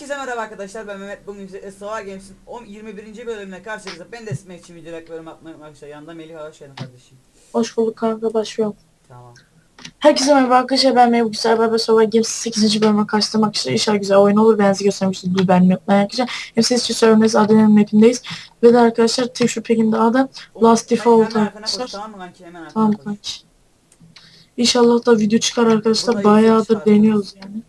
Herkese merhaba arkadaşlar ben Mehmet bugün size Sava Games'in 10 21. bölümüne karşınızda ben de sizin için video bölüm atmayı arkadaşlar yanında Melih hoş geldin kardeşim Hoş bulduk kanka başlıyorum. Tamam Herkese merhaba arkadaşlar ben Mevlüt Güzel Baba Sova Games 8. bölüme karşılamak arkadaşlar inşallah güzel oyun olur. Ben size göstermiştim. Dur ben unutmayın arkadaşlar. Hem siz için söylemeniz Adana'nın mapindeyiz. Ve de arkadaşlar tek şu pekinde adı Last Ben Default arkadaşlar. tamam kanki hemen Tamam kanki. İnşallah da video çıkar arkadaşlar. Bayağıdır çıkar. deniyoruz yani.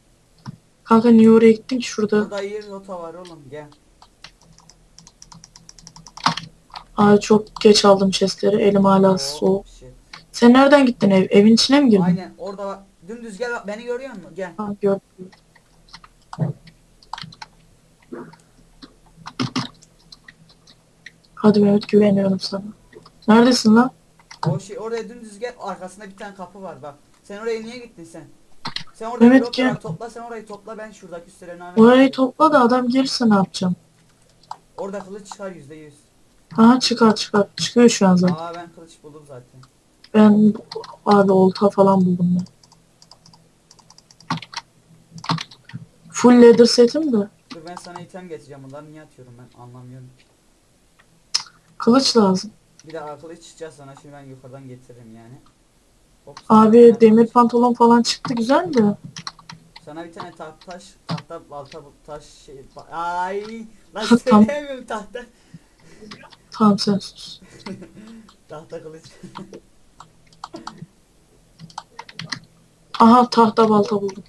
Kanka niye oraya gittin ki şurada? Burada iyi rota var oğlum gel Aa çok geç aldım chestleri. Elim hala Oo, soğuk. shit. Sen nereden gittin ev? Evin içine mi girdin? Aynen orada bak dümdüz gel bak beni görüyor musun gel Ha gördüm. Hadi Mehmet güveniyorum sana. Neredesin lan? O şey oraya dümdüz gel arkasında bir tane kapı var bak Sen oraya niye gittin sen? Sen orada Evet, blok gel. topla sen orayı topla ben şuradaki üstlerine Orayı topla da adam gelirse ne yapacağım? Orada kılıç çıkar yüzde yüz Aha çıkar çıkar. Çıkıyor şu an zaten. Aa ben kılıç buldum zaten Ben abi olta falan buldum ben. Full leather setim de. Dur ben sana item getireceğim bunları niye atıyorum ben anlamıyorum Kılıç lazım. Bir de akıllı çıkacağız sana şimdi ben yukarıdan getiririm yani. Abi demir pantolon falan çıktı güzel de. Sana bir tane tahta taş, tahta balta taş şey. Ay lan Tamam. söyleyemiyorum tahta. Tamam sen sus. tahta kılıç. Aha tahta balta buldum.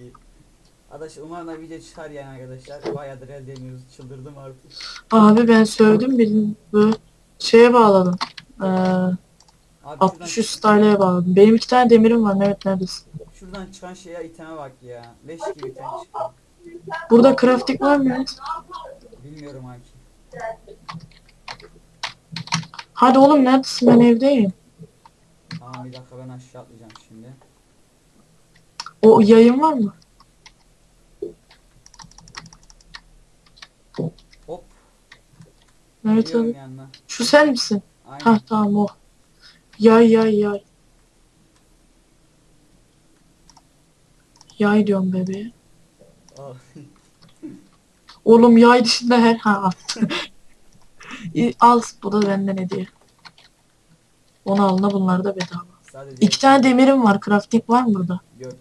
İyi. Arkadaşlar umarım da video çıkar yani arkadaşlar. Bayağıdır el demiyoruz. Çıldırdım artık. Abi ben sövdüm bilin bu şeye bağladım. Ee, Abi 63 style'e bağladım. Benim iki tane demirim var. Evet neredesin? şuradan çıkan şeye iteme bak ya. Leş gibi item çıkıyor. Burada crafting var mı? Bilmiyorum Haki. Hadi oğlum neredesin? Ben evdeyim. Tamam bir dakika ben aşağı atlayacağım şimdi. O yayın var mı? Hop. Geliyorum abi. yanına. Şu sen misin? Aynen. Ha tamam o. Yay yay yay. Yay diyorum bebeğe. Oğlum yay dışında her ha al bu da benden hediye. Onu alına bunlar da bedava. Sadece İki tane demirim var. Crafting var mı burada? Gör.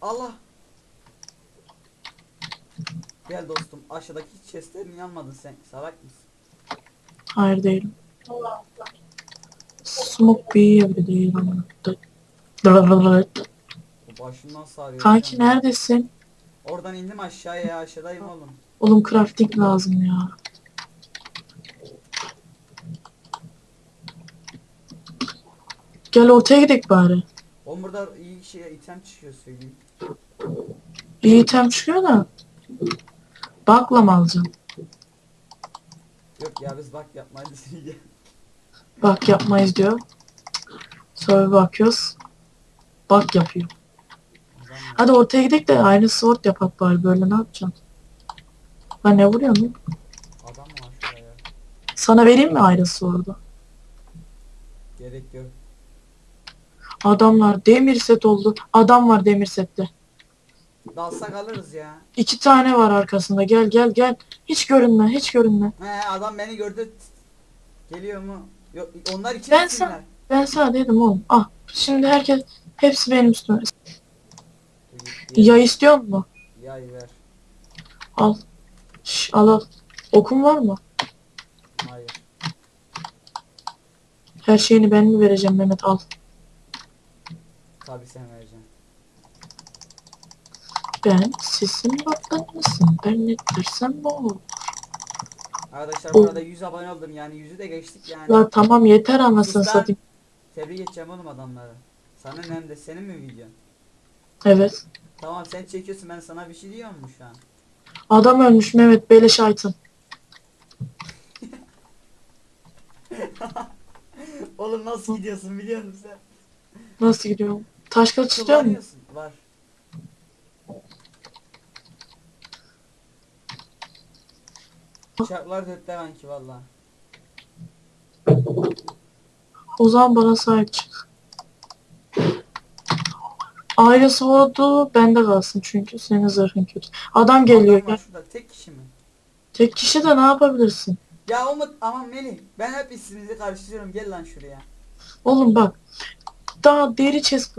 Allah. Gel dostum aşağıdaki chestleri niye almadın sen? Salak mısın? Hayır değilim. Smoke bir Bu başından sarıyor. Kanki neredesin? Oradan indim aşağıya aşağıdayım oğlum. Oğlum crafting lazım ya. Gel ortaya gidelim bari. Oğlum burada iyi şey item çıkıyor söyleyeyim. İyi item çıkıyor da. Bakla mı alacaksın? Yok ya biz bak yapmayı düşünüyoruz. Bak yapmayız diyor. Sonra bir bakıyoruz. Bak yapıyor. Hadi ortaya gidelim de aynı sword yapak bari böyle ne yapacaksın? Ben ne vuruyorsun? lan? Adam var şurada ya? Sana vereyim mi ayrı sword'u? Gerek yok. Adamlar demir set oldu. Adam var demir sette. Dalsak alırız ya. İki tane var arkasında. Gel gel gel. Hiç görünme hiç görünme. He adam beni gördü. Geliyor mu? Yok onlar içine Ben sana- Ben sana dedim oğlum. Ah şimdi herkes hepsi benim üstüme. Yay istiyor mu? Yay ver. Al. Şş, al al. Okun var mı? Hayır. Her şeyini ben mi vereceğim Mehmet al. Tabi sen vereceksin. Ben sizin babanınızım. Ben ne dersem bu olur. Arkadaşlar O- burada 100 abone oldum yani 100'ü de geçtik yani. Ya tamam yeter anasını Sus lan. satayım. Tebrik edeceğim oğlum adamları. Sana ne hem de senin mi videon? Evet. Tamam sen çekiyorsun ben sana bir şey diyor mu şu an? Adam ölmüş Mehmet beleş item. Oğlum nasıl gidiyorsun biliyor musun sen? Nasıl gidiyor? Taş kılıç istiyor mu? Kullanıyorsun. Var. Uçaklar dörtte kanki valla. O zaman bana sahip çık. Ailesi oldu bende kalsın çünkü senin zırhın kötü. Adam geliyor Adam var gel. şurada. Tek kişi mi? Tek kişi de ne yapabilirsin? Ya Umut aman Melih. Ben hep isminizi karıştırıyorum. Gel lan şuraya. Oğlum bak. Daha deri chest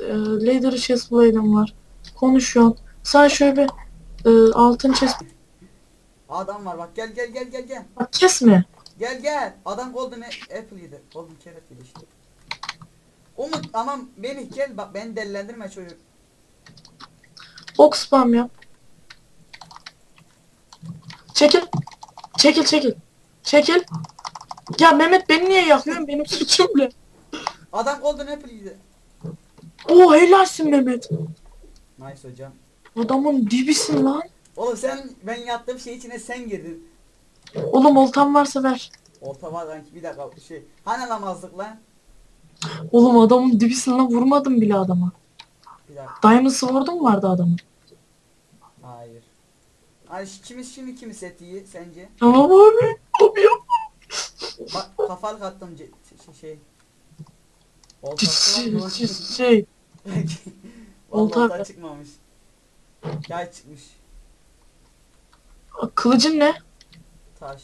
e, leather chest blade'im var. Konuşuyorsun. Sen şöyle bir e, altın chest Adam var bak gel gel gel gel gel. bak kesme. Gel gel. Adam Golden Apple yedi. Golden Carrot yedi işte. Umut aman Melih gel bak beni delilendirme çocuk. Ok spam yap. Çekil. Çekil çekil. Çekil. Ya Mehmet beni niye yakıyorsun? Benim suçum ne? Adam Golden Apple yedi. Oo helalsin Mehmet. Nice hocam. Adamın dibisin lan. Oğlum sen ben yattığım şey içine sen girdin. Oğlum oltan varsa ver. Orta var sanki bir dakika şey. Hani namazlık lan? Oğlum adamın dibisin lan vurmadım bile adama. Bir dakika. Diamond Sword'um vardı adamın. Hayır. Ay şi- kimi şimdi kimi set iyi sence? Tamam abi. Abi yap. Bak kafalık attım şey. şey. Oltası var mı? Şey. Olta Olta çıkmamış. Yay çıkmış. Kılıcın ne? Taş.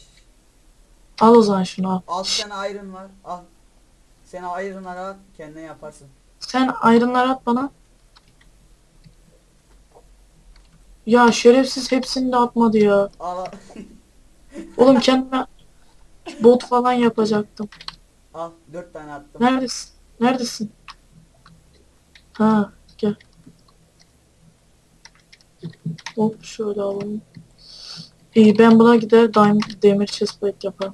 Al o zaman şunu al. Altı tane iron var. Al. Sen iron'ları al kendine yaparsın. Sen ayrınlar at bana. Ya şerefsiz hepsini de atmadı ya. Al al. Oğlum kendime bot falan yapacaktım. al. Dört tane attım. Neredesin? Neredesin? Ha gel. Hop şöyle alalım. İyi ben buna gider daim demir chestplate yaparım.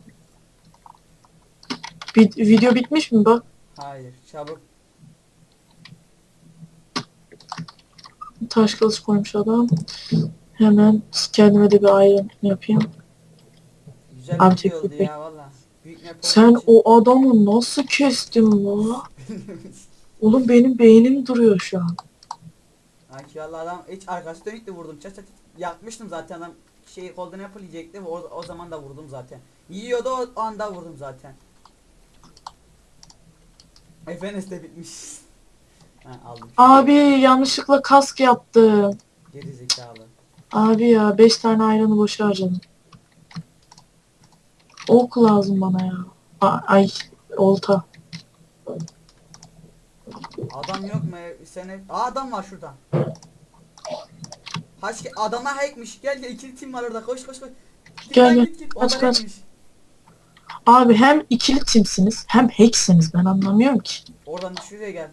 Vid- video bitmiş mi bak? Hayır. Çabuk. Taş kılıç koymuş adam. Hemen kendime de bir iron yapayım. Güzel Abi bir şey oldu teşekkür ya valla. Sen için- o adamı nasıl kestin la? Oğlum benim beynim duruyor şu an. Sanki valla adam hiç arkası dönükle vurdum. Çat çat yakmıştım zaten adam şey golden apple yiyecekti. O, o zaman da vurdum zaten. Yiyordu o anda vurdum zaten. Efenes de bitmiş. ha, aldım. Abi yanlışlıkla kask yaptım. Geri zekalı. Abi ya 5 tane ayranı boşa harcadım. Ok lazım bana ya. A- ay olta. Adam yok mu? Sene... Aa adam var şurada. Haç adama hackmiş. Gel gel ikili tim var orada. Koş koş koş. Git Gel, gel. git, git. Kaç, Adam kaç. hackmiş. Abi hem ikili timsiniz hem hacksiniz ben anlamıyorum ki. Oradan şuraya gel.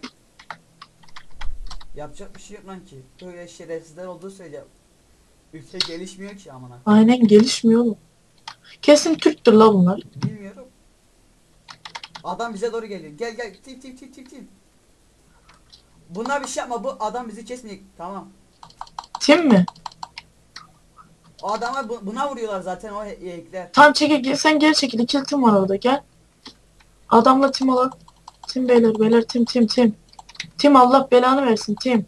Yapacak bir şey yok lan ki. Böyle şerefsizler olduğu sürece ülke gelişmiyor ki amına. Aynen gelişmiyor oğlum. Kesin Türktür la bunlar. Bilmiyorum. Adam bize doğru geliyor. Gel gel tip tip tip tip tip. Buna bir şey yapma bu adam bizi kesmeyecek. Tamam. Tim mi? O adama bu- buna vuruyorlar zaten o he- ekler. Tam çekil gel- sen geri çekil. İkili tim var orada gel. Adamla tim olan. Tim beyler beyler tim tim tim. Tim Allah belanı versin tim.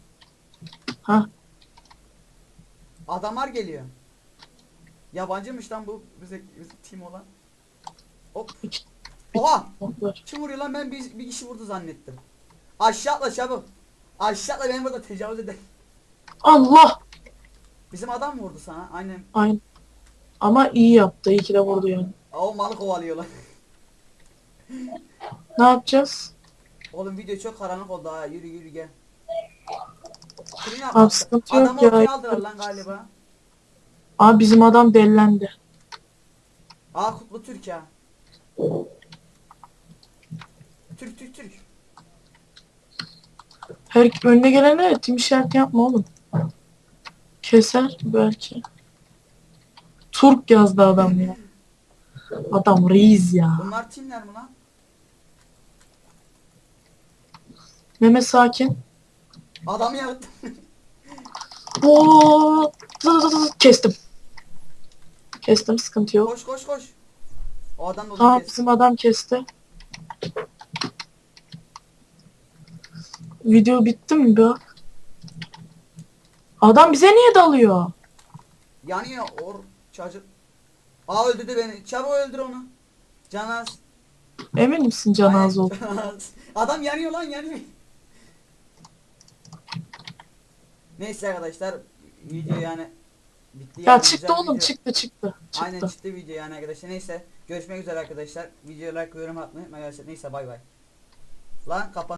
Ha Adamlar geliyor. Yabancıymış lan bu bize, bize tim olan. Hop. İki- Oha! oklar. Kim vuruyor lan ben bir, bir kişi vurdu zannettim. Aşağı atla çabuk. Aşağı atla beni burada tecavüz eder. Allah! Bizim adam vurdu sana? Aynen. Aynen. Ama iyi yaptı. İyi ki de vurdu yani. O malı kovalıyorlar. Ne yapacağız? Oğlum video çok karanlık oldu ha. Yürü yürü gel. Yap. Abi sıkıntı yok ya. ortaya aldılar lan galiba. Abi bizim adam dellendi. Aa kutlu Türk ya. Türk Türk Türk. Her önüne gelene tim işareti yapma oğlum. Keser belki. Turk yazdı adam ya. Adam reis ya. Bunlar timler mi lan? Mehmet sakin. Adamı yaktım. Oo, zı zı zı zı. kestim. Kestim sıkıntı yok. koş koş koş. O adam da onu Tamam bizim adam kesti. Video bitti mi be? Adam bize niye dalıyor? Yanıyor or çocuk. Aa öldürdü beni. Çabuk öldür onu. Canaz. Emin misin? Canaz. Adam yanıyor lan yanıyor. Neyse arkadaşlar video yani bitti. Ya yani, çıktı oğlum video. çıktı çıktı. Aynen Çıktı. çıktı video yani arkadaşlar. Neyse görüşmek üzere arkadaşlar. Videoya like yorum atmayı unutmayın arkadaşlar. Neyse bay bay. Lan kapan.